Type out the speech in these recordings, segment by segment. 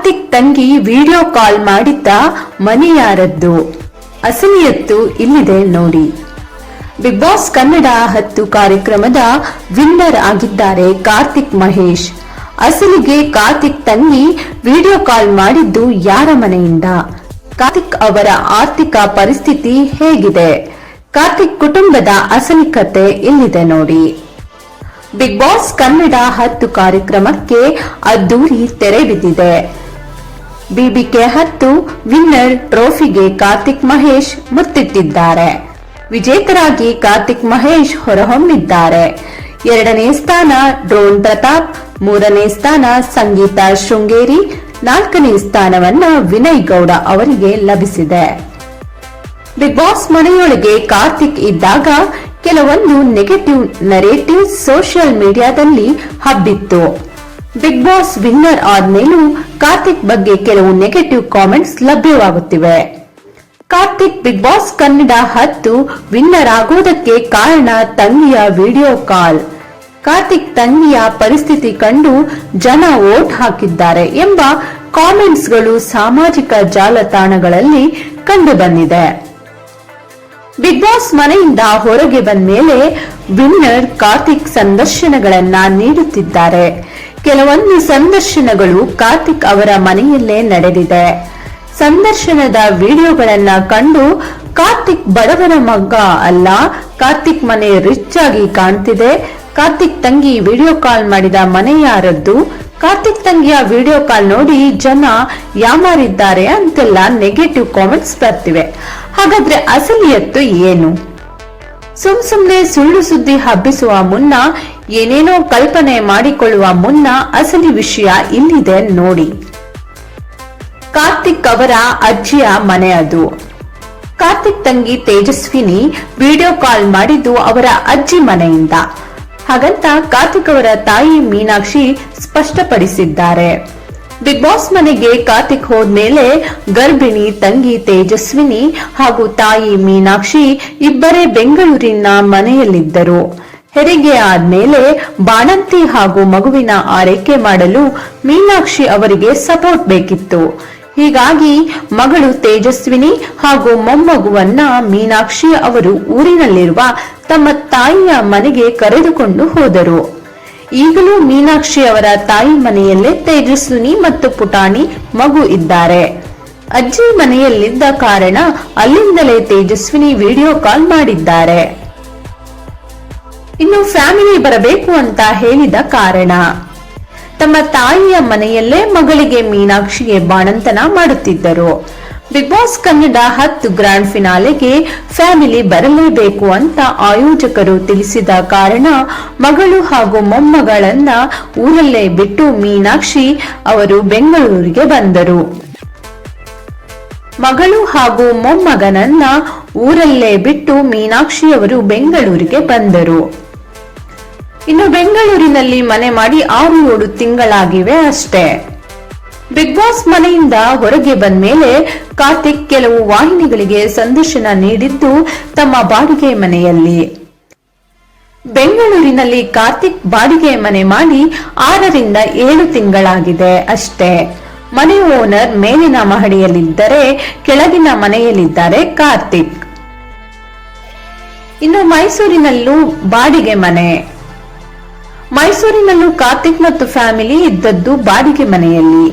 ಕಾರ್ತಿಕ್ ತಂಗಿ video call ಮಾಡಿದ್ದ ಮನೆಯಾರದ್ದು. ಅಸಲಿಯತ್ತು ಇಲ್ಲಿದೆ ನೋಡಿ. ಬಿಗ್ ಬಾಸ್ ಕನ್ನಡ ಹತ್ತು ಕಾರ್ಯಕ್ರಮದ ವಿನ್ನರ್ ಆಗಿದ್ದಾರೆ ಕಾರ್ತಿಕ್ ಮಹೇಶ್. ಅಸಲಿಗೆ ಕಾರ್ತಿಕ್ ತಂಗಿ ವಿಡಿಯೋ ಕಾಲ್ ಮಾಡಿದ್ದು ಯಾರ ಮನೆಯಿಂದ? ಕಾರ್ತಿಕ್ ಅವರ ಆರ್ಥಿಕ ಪರಿಸ್ಥಿತಿ ಹೇಗಿದೆ? ಕಾರ್ತಿಕ್ ಕುಟುಂಬದ ಅಸಲಿ ಕತೆ ಇಲ್ಲಿದೆ ನೋಡಿ. ಬಿಗ್ ಬಾಸ್ ಕನ್ನಡ ಹತ್ತು ಕಾರ್ಯಕ್ರಮಕ್ಕೆ ಅದ್ದೂರಿ ತೆರೆ ಬಿದ್ದಿದೆ. ಬಿಬಿಕೆ ಹತ್ತು ವಿನ್ನರ್ ಟ್ರೋಫಿಗೆ ಕಾರ್ತಿಕ್ ಮಹೇಶ್ ಮುತ್ತಿಟ್ಟಿದ್ದಾರೆ. ವಿಜೇತರಾಗಿ ಕಾರ್ತಿಕ್ ಮಹೇಶ್ ಹೊರಹೊಮ್ಮಿದ್ದಾರೆ. ಎರಡನೇ ಸ್ಥಾನ ಡ್ರೋನ್ ಪ್ರತಾಪ್, ಮೂರನೇ ಸ್ಥಾನ ಸಂಗೀತ ಶೃಂಗೇರಿ, ನಾಲ್ಕನೇ ಸ್ಥಾನವನ್ನ ವಿನಯ್ ಗೌಡ ಅವರಿಗೆ ಲಭಿಸಿದೆ. ಬಿಗ್ ಬಾಸ್ ಮನೆಯೊಳಗೆ ಕಾರ್ತಿಕ್ ಇದ್ದಾಗ ಕೆಲವೊಂದು ನೆಗೆಟಿವ್ ನರೇಟಿವ್ ಸೋಷಿಯಲ್ ಮೀಡಿಯಾದಲ್ಲಿ ಹಬ್ಬಿತ್ತು. ಬಿಗ್ ಬಾಸ್ ವಿನ್ನರ್ ಆದ್ಮೇಲೂ ಕಾರ್ತಿಕ್ ಬಗ್ಗೆ ಕೆಲವು ನೆಗೆಟಿವ್ ಕಾಮೆಂಟ್ಸ್ ಲಭ್ಯವಾಗುತ್ತಿವೆ. ಕಾರ್ತಿಕ್ ಬಿಗ್ ಬಾಸ್ ಕನ್ನಡ ಹತ್ತು ವಿನ್ನರ್ ಆಗೋದಕ್ಕೆ ಕಾರಣ ತಂಗಿಯ ವಿಡಿಯೋ ಕಾಲ್ ಕಾರ್ತಿಕ್ ತಂಗಿಯ ಪರಿಸ್ಥಿತಿ ಕಂಡು ಜನ ವೋಟ್ ಹಾಕಿದ್ದಾರೆ ಎಂಬ ಕಾಮೆಂಟ್ಸ್ಗಳು ಸಾಮಾಜಿಕ ಜಾಲತಾಣಗಳಲ್ಲಿ ಕಂಡುಬಂದಿದೆ. ಬಿಗ್ ಬಾಸ್ ಮನೆಯಿಂದ ಹೊರಗೆ ಬಂದ ಮೇಲೆ ವಿನ್ನರ್ ಕಾರ್ತಿಕ್ ಸಂದರ್ಶನಗಳನ್ನ ನೀಡುತ್ತಿದ್ದಾರೆ. ಕೆಲವೊಂದು ಸಂದರ್ಶನಗಳು ಕಾರ್ತಿಕ್ ಅವರ ಮನೆಯಲ್ಲೇ ನಡೆದಿದೆ. ಸಂದರ್ಶನದ ವಿಡಿಯೋಗಳನ್ನ ಕಂಡು ಕಾರ್ತಿಕ್ ಬಡವರ ಮಗ್ಗ ಅಲ್ಲ, ಕಾರ್ತಿಕ್ ಮನೆ ರಿಚ್ ಆಗಿ ಕಾಣ್ತಿದೆ. ಕಾರ್ತಿಕ್ ತಂಗಿ ವಿಡಿಯೋ ಕಾಲ್ ಮಾಡಿದ ಮನೆ ಯಾರದ್ದು ಕಾರ್ತಿಕ್ ತಂಗಿಯ ವಿಡಿಯೋ ಕಾಲ್ ನೋಡಿ ಜನ ಯಾಮಾರಿದ್ದಾರೆ ಅಂತೆಲ್ಲ ನೆಗೆಟಿವ್ ಕಾಮೆಂಟ್ಸ್ ಬರ್ತಿವೆ. ಹಾಗಾದ್ರೆ ಅಸಲಿಯತ್ತು ಏನು? ಸುಮ್ ಸುಮ್ನೆ ಸುಳ್ಳು ಸುದ್ದಿ ಹಬ್ಬಿಸುವ ಮುನ್ನ, ಏನೇನೋ ಕಲ್ಪನೆ ಮಾಡಿಕೊಳ್ಳುವ ಮುನ್ನ ಅಸಲಿ ವಿಷಯ ಇಲ್ಲಿದೆ ನೋಡಿ. ಕಾರ್ತಿಕ್ ಅವರ ಅಜ್ಜಿಯ ಮನೆ ಅದು. ಕಾರ್ತಿಕ್ ತಂಗಿ ತೇಜಸ್ವಿನಿ ವಿಡಿಯೋ ಕಾಲ್ ಮಾಡಿದ್ದು ಅವರ ಅಜ್ಜಿ ಮನೆಯಿಂದ. ಹಾಗಂತ ಕಾರ್ತಿಕ್ ಅವರ ತಾಯಿ ಮೀನಾಕ್ಷಿ ಸ್ಪಷ್ಟಪಡಿಸಿದ್ದಾರೆ. ಬಿಗ್ ಬಾಸ್ ಮನೆಗೆ ಕಾರ್ತಿಕ್ ಹೋದ್ಮೇಲೆ ಗರ್ಭಿಣಿ, ತಂಗಿ ತೇಜಸ್ವಿನಿ ಹಾಗೂ ತಾಯಿ ಮೀನಾಕ್ಷಿ ಇಬ್ಬರೇ ಬೆಂಗಳೂರಿನ ಮನೆಯಲ್ಲಿದ್ದರು. ಹೆರಿಗೆ ಆದ್ಮೇಲೆ ಬಾಣಂತಿ ಹಾಗೂ ಮಗುವಿನ ಆರೈಕೆ ಮಾಡಲು ಮೀನಾಕ್ಷಿ ಅವರಿಗೆ ಸಪೋರ್ಟ್ ಬೇಕಿತ್ತು. ಹೀಗಾಗಿ ಮಗಳು ತೇಜಸ್ವಿನಿ ಹಾಗೂ ಮೊಮ್ಮಗುವನ್ನ ಮೀನಾಕ್ಷಿ ಅವರು ಊರಿನಲ್ಲಿರುವ ತಮ್ಮ ತಾಯಿಯ ಮನೆಗೆ ಕರೆದುಕೊಂಡು ಹೋದರು. ಈಗಲೂ ಮೀನಾಕ್ಷಿ ಅವರ ತಾಯಿ ಮನೆಯಲ್ಲೇ ತೇಜಸ್ವಿನಿ ಮತ್ತು ಪುಟಾಣಿ ಮಗು ಇದ್ದಾರೆ. ಅಜ್ಜಿ ಮನೆಯಲ್ಲಿದ್ದ ಕಾರಣ ಅಲ್ಲಿಂದಲೇ ತೇಜಸ್ವಿನಿ ವಿಡಿಯೋ ಕಾಲ್ ಮಾಡಿದ್ದಾರೆ. ಇನ್ನು ಫ್ಯಾಮಿಲಿ ಬರಬೇಕು ಅಂತ ಹೇಳಿದ ಕಾರಣ. ತಮ್ಮ ತಾಯಿಯ ಮನೆಯಲ್ಲೇ ಮಗಳಿಗೆ ಮೀನಾಕ್ಷಿಗೆ ಬಾಣಂತನ ಮಾಡುತ್ತಿದ್ದರು. ಬಿಗ್ ಬಾಸ್ ಕನ್ನಡ ಹತ್ತು ಗ್ರಾಂಡ್ ಫಿನಾಲೆಗೆ ಫ್ಯಾಮಿಲಿ ಬರಲೇಬೇಕು ಅಂತ ಆಯೋಜಕರು ತಿಳಿಸಿದ ಕಾರಣ ಮಗಳು ಹಾಗೂ ಮೊಮ್ಮಗಳನ್ನ ಊರಲ್ಲೇ ಬಿಟ್ಟು ಮೀನಾಕ್ಷಿ ಅವರು ಬೆಂಗಳೂರಿಗೆ ಬಂದರು. ಮಗಳು ಹಾಗೂ ಮೊಮ್ಮಗನನ್ನ ಊರಲ್ಲೇ ಬಿಟ್ಟು ಮೀನಾಕ್ಷಿ ಅವರು ಬೆಂಗಳೂರಿಗೆ ಬಂದರು. ಇನ್ನು ಬೆಂಗಳೂರಿನಲ್ಲಿ ಮನೆ ಮಾಡಿ ಆರು ಏಳು ತಿಂಗಳಾಗಿವೆ ಅಷ್ಟೇ. ಬಿಗ್ ಬಾಸ್ ಮನೆಯಿಂದ ಹೊರಗೆ ಬಂದ ಮೇಲೆ ಕಾರ್ತಿಕ್ ಕೆಲವು ವಾಹಿನಿಗಳಿಗೆ ಸಂದರ್ಶನ ನೀಡಿದ್ದು ತಮ್ಮ ಬಾಡಿಗೆ ಮನೆಯಲ್ಲಿ. ಬೆಂಗಳೂರಿನಲ್ಲಿ ಕಾರ್ತಿಕ್ ಬಾಡಿಗೆ ಮನೆ ಮಾಡಿ ಆರರಿಂದ ಏಳು ತಿಂಗಳಾಗಿದೆ ಅಷ್ಟೇ. ಮನೆ ಓನರ್ ಮೇಲಿನ ಮಹಡಿಯಲ್ಲಿದ್ದರೆ ಕೆಳಗಿನ ಮನೆಯಲ್ಲಿದ್ದಾರೆ ಕಾರ್ತಿಕ್. ಇನ್ನು ಮೈಸೂರಿನಲ್ಲೂ ಬಾಡಿಗೆ ಮನೆ. ಮೈಸೂರಿನಲ್ಲೂ ಕಾರ್ತಿಕ್ ಮತ್ತು ಫ್ಯಾಮಿಲಿ ಇದ್ದದ್ದು ಬಾಡಿಗೆ ಮನೆಯಲ್ಲಿ.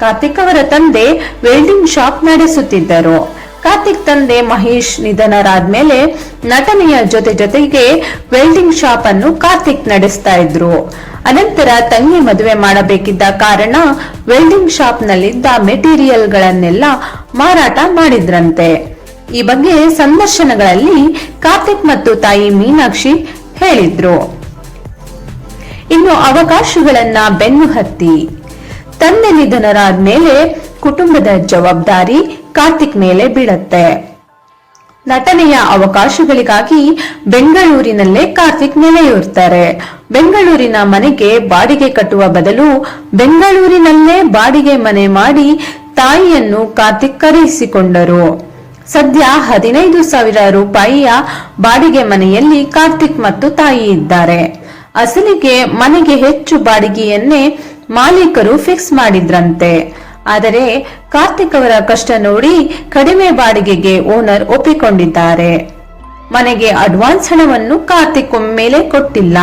ಕಾರ್ತಿಕ್ ಅವರ ತಂದೆ ವೆಲ್ಡಿಂಗ್ ಶಾಪ್ ನಡೆಸುತ್ತಿದ್ದರು. ಕಾರ್ತಿಕ್ ತಂದೆ ಮಹೇಶ್ ನಿಧನರಾದ್ಮೇಲೆ ನಟನೆಯ ಜೊತೆ ಜೊತೆಗೆ ವೆಲ್ಡಿಂಗ್ ಶಾಪ್ ಅನ್ನು ಕಾರ್ತಿಕ್ ನಡೆಸ್ತಾ ಇದ್ರು. ಅನಂತರ ತಂಗಿ ಮದುವೆ ಮಾಡಬೇಕಿದ್ದ ಕಾರಣ ವೆಲ್ಡಿಂಗ್ ಶಾಪ್ ನಲ್ಲಿದ್ದ ಮೆಟೀರಿಯಲ್ ಗಳನ್ನೆಲ್ಲ ಮಾರಾಟ ಮಾಡಿದ್ರಂತೆ. ಈ ಬಗ್ಗೆ ಸಂದರ್ಶನಗಳಲ್ಲಿ ಕಾರ್ತಿಕ್ ಮತ್ತು ತಾಯಿ ಮೀನಾಕ್ಷಿ ಹೇಳಿದ್ರು. ಇನ್ನು ಅವಕಾಶಗಳನ್ನ ಬೆನ್ನು ಹತ್ತಿ. ತಂದೆ ನಿಧನರಾದ ಮೇಲೆ ಕುಟುಂಬದ ಜವಾಬ್ದಾರಿ ಕಾರ್ತಿಕ್ ಮೇಲೆ ಬೀಳತ್ತೆ. ನಟನೆಯ ಅವಕಾಶಗಳಿಗಾಗಿ ಬೆಂಗಳೂರಿನಲ್ಲೇ ಕಾರ್ತಿಕ್ ನೆಲೆಯೂರ್ತಾರೆ. ಬೆಂಗಳೂರಿನ ಮನೆಗೆ ಬಾಡಿಗೆ ಕಟ್ಟುವ ಬದಲು ಬೆಂಗಳೂರಿನಲ್ಲೇ ಬಾಡಿಗೆ ಮನೆ ಮಾಡಿ ತಾಯಿಯನ್ನು ಕಾರ್ತಿಕ್ ಕರೆಯಿಸಿಕೊಂಡರು. ಸದ್ಯ ಹದಿನೈದು ಸಾವಿರ ರೂಪಾಯಿಯ ಬಾಡಿಗೆ ಮನೆಯಲ್ಲಿ ಕಾರ್ತಿಕ್ ಮತ್ತು ತಾಯಿ ಇದ್ದಾರೆ. ಅಸಲಿಗೆ ಮನೆಗೆ ಹೆಚ್ಚು ಬಾಡಿಗೆಯನ್ನೇ ಮಾಲೀಕರು ಫಿಕ್ಸ್ ಮಾಡಿದ್ರಂತೆ. ಆದರೆ ಕಾರ್ತಿಕ್ ಅವರ ಕಷ್ಟ ನೋಡಿ ಕಡಿಮೆ ಬಾಡಿಗೆಗೆ ಓನರ್ ಒಪ್ಪಿಕೊಂಡಿದ್ದಾರೆ. ಮನೆಗೆ ಅಡ್ವಾನ್ಸ್ ಹಣವನ್ನು ಕಾರ್ತಿಕ್ ಒಮ್ಮೆಲೆ ಕೊಟ್ಟಿಲ್ಲ.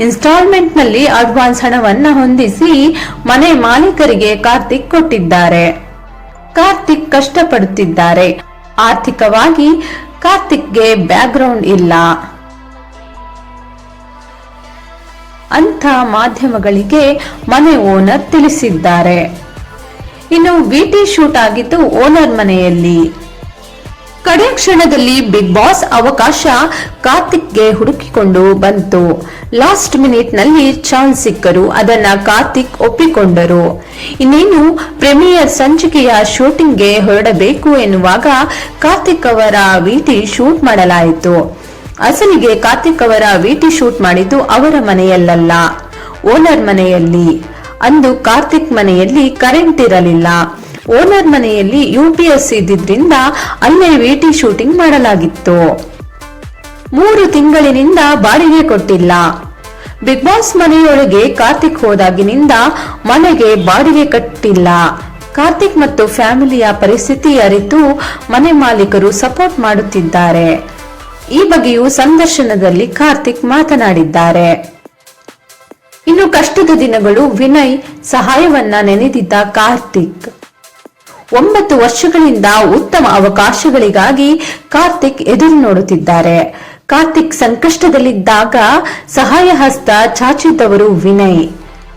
ಇನ್ಸ್ಟಾಲ್ಮೆಂಟ್ನಲ್ಲಿ ಅಡ್ವಾನ್ಸ್ ಹಣವನ್ನು ಹೊಂದಿಸಿ ಮನೆ ಮಾಲೀಕರಿಗೆ ಕಾರ್ತಿಕ್ ಕೊಟ್ಟಿದ್ದಾರೆ. ಕಾರ್ತಿಕ್ ಕಷ್ಟಪಡುತ್ತಿದ್ದಾರೆ. ಆರ್ಥಿಕವಾಗಿ ಕಾರ್ತಿಕ್ಗೆ ಬ್ಯಾಕ್ಗ್ರೌಂಡ್ ಇಲ್ಲ. ಅಂತ ಮಾಧ್ಯಮಗಳಿಗೆ ಮನೆ ಓನರ್ ತಿಳಿಸಿದ್ದಾರೆ. ಇನ್ನು ಬಿಟಿ ಶೂಟ್ ಆಗಿದ್ದು ಓನರ್ ಮನೆಯಲ್ಲಿ. ಕಡೆ ಕ್ಷಣದಲ್ಲಿ ಬಿಗ್ ಬಾಸ್ ಅವಕಾಶ ಕಾರ್ತಿಕ್ಗೆ ಹುಡುಕಿಕೊಂಡು ಬಂತು. ಲಾಸ್ಟ್ ಮಿನಿಟ್ನಲ್ಲಿ ಚಾನ್ಸ್ ಸಿಕ್ಕರು, ಅದನ್ನ ಕಾರ್ತಿಕ್ ಒಪ್ಪಿಕೊಂಡರು. ಇನ್ನೇನು ಪ್ರೀಮಿಯರ್ ಸಂಚಿಕೆಯ ಶೂಟಿಂಗ್ಗೆ ಹೊರಡಬೇಕು ಎನ್ನುವಾಗ ಕಾರ್ತಿಕ್ ಅವರ ವಿಟಿ ಶೂಟ್ ಮಾಡಲಾಯಿತು. ಅಸಲಿಗೆ ಕಾರ್ತಿಕ್ ಅವರ ವಿಟಿ ಶೂಟ್ ಮಾಡಿದ್ದು ಅವರ ಮನೆಯಲ್ಲಲ್ಲ, ಓನರ್ ಮನೆಯಲ್ಲಿ. ಅಂದು ಕಾರ್ತಿಕ್ ಮನೆಯಲ್ಲಿ ಕರೆಂಟ್ ಇರಲಿಲ್ಲ. ಓನರ್ ಮನೆಯಲ್ಲಿ ಯು ಪಿ ಎಸ್ ಇದ್ದಿದ್ರಿಂದ ಅಲ್ಲೇ ವಿಟಿ ಶೂಟಿಂಗ್ ಮಾಡಲಾಗಿತ್ತು. ಮೂರು ತಿಂಗಳಿನಿಂದ ಬಾಡಿಗೆ ಕೊಟ್ಟಿಲ್ಲ. ಬಿಗ್ ಬಾಸ್ ಮನೆಯೊಳಗೆ ಕಾರ್ತಿಕ್ ಹೋದಾಗಿನಿಂದ ಮನೆಗೆ ಬಾಡಿಗೆ ಕಟ್ಟಿಲ್ಲ. ಕಾರ್ತಿಕ್ ಮತ್ತು ಫ್ಯಾಮಿಲಿಯ ಪರಿಸ್ಥಿತಿ ಅರಿತು ಮನೆ ಮಾಲೀಕರು ಸಪೋರ್ಟ್ ಮಾಡುತ್ತಿದ್ದಾರೆ. ಈ ಬಗ್ಗೆಯೂ ಸಂದರ್ಶನದಲ್ಲಿ ಕಾರ್ತಿಕ್ ಮಾತನಾಡಿದ್ದಾರೆ. ಇನ್ನು ಕಷ್ಟದ ದಿನಗಳು ವಿನಯ್ ಸಹಾಯವನ್ನ ನೆನೆದಿದ್ದ ಕಾರ್ತಿಕ್. ಒಂಬತ್ತು ವರ್ಷಗಳಿಂದ ಉತ್ತಮ ಅವಕಾಶಗಳಿಗಾಗಿ ಕಾರ್ತಿಕ್ ಎದುರು ನೋಡುತ್ತಿದ್ದಾರೆ. ಕಾರ್ತಿಕ್ ಸಂಕಷ್ಟದಲ್ಲಿದ್ದಾಗ ಸಹಾಯ ಹಸ್ತ ಚಾಚಿದ್ದವರು ವಿನಯ್.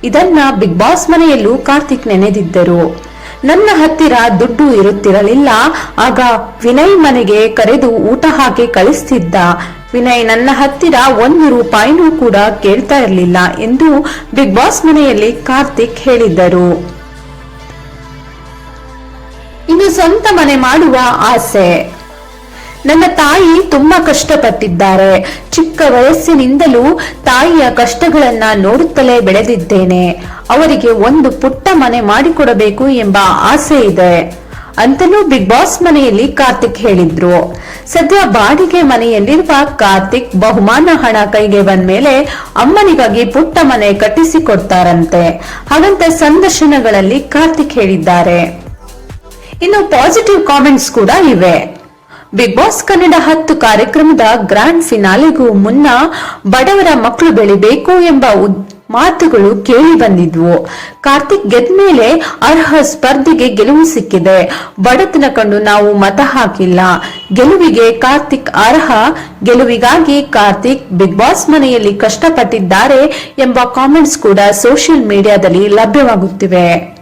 ಇದನ್ನ ಬಿಗ್ ಬಾಸ್ ಮನೆಯಲ್ಲೂ ಕಾರ್ತಿಕ್ ನೆನೆದಿದ್ದರು. ನನ್ನ ಹತ್ತಿರ ದುಡ್ಡು ಇರುತ್ತಿರಲಿಲ್ಲ. ಆಗ ವಿನಯ್ ಮನೆಗೆ ಕರೆದು ಊಟ ಹಾಕಿ ಕಳಿಸ್ತಿದ್ದ. ವಿನಯ್, ನನ್ನ ಹತ್ತಿರ ಒಂದು ರೂಪಾಯಿನೂ ಕೂಡ ಕೇಳ್ತಾ ಇರಲಿಲ್ಲ ಎಂದು ಬಿಗ್ ಬಾಸ್ ಮನೆಯಲ್ಲಿ ಕಾರ್ತಿಕ್ ಹೇಳಿದ್ದರು. ಇನ್ನು ಸ್ವಂತ ಮನೆ ಮಾಡುವ ಆಸೆ. ನನ್ನ ತಾಯಿ ತುಂಬಾ ಕಷ್ಟಪಟ್ಟಿದ್ದಾರೆ. ಚಿಕ್ಕ ವಯಸ್ಸಿನಿಂದಲೂ ತಾಯಿಯ ಕಷ್ಟಗಳನ್ನ ನೋಡುತ್ತಲೇ ಬೆಳೆದಿದ್ದೇನೆ. ಅವರಿಗೆ ಒಂದು ಪುಟ್ಟ ಮನೆ ಮಾಡಿಕೊಡಬೇಕು ಎಂಬ ಆಸೆ ಇದೆ. ಅಂತಲೂ ಬಿಗ್ ಬಾಸ್ ಮನೆಯಲ್ಲಿ ಕಾರ್ತಿಕ್ ಹೇಳಿದ್ರು. ಸದ್ಯ ಬಾಡಿಗೆ ಮನೆಯಲ್ಲಿರುವ ಕಾರ್ತಿಕ್ ಬಹುಮಾನ ಹಣ ಕೈಗೆ ಬಂದ್ಮೇಲೆ ಅಮ್ಮನಿಗಾಗಿ ಪುಟ್ಟ ಮನೆ ಕಟ್ಟಿಸಿಕೊಡ್ತಾರಂತೆ. ಹಾಗಂತ ಸಂದರ್ಶನಗಳಲ್ಲಿ ಕಾರ್ತಿಕ್ ಹೇಳಿದ್ದಾರೆ. ಇನ್ನು ಪಾಸಿಟಿವ್ ಕಾಮೆಂಟ್ಸ್ ಕೂಡ ಇವೆ. ಬಿಗ್ ಬಾಸ್ ಕನ್ನಡ ಹತ್ತು ಕಾರ್ಯಕ್ರಮದ ಗ್ರ್ಯಾಂಡ್ ಫಿನಾಲೆಗೂ ಮುನ್ನ ಬಡವರ ಮಕ್ಕಳು ಬೆಳಿಬೇಕು ಎಂಬ ಮಾತುಗಳು ಕೇಳಿ ಬಂದಿದ್ವು. ಕಾರ್ತಿಕ್ ಗೆದ್ಮೇಲೆ ಅರ್ಹ ಸ್ಪರ್ಧೆಗೆ ಗೆಲುವು ಸಿಕ್ಕಿದೆ. ಬಡತನ ಕಂಡು ನಾವು ಮತ ಹಾಕಿಲ್ಲ. ಗೆಲುವಿಗೆ ಕಾರ್ತಿಕ್ ಅರ್ಹ. ಗೆಲುವಿಗಾಗಿ ಕಾರ್ತಿಕ್ ಬಿಗ್ ಬಾಸ್ ಮನೆಯಲ್ಲಿ ಕಷ್ಟಪಟ್ಟಿದ್ದಾರೆ ಎಂಬ ಕಾಮೆಂಟ್ಸ್ ಕೂಡ ಸೋಷಿಯಲ್ ಮೀಡಿಯಾದಲ್ಲಿ ಲಭ್ಯವಾಗುತ್ತಿವೆ.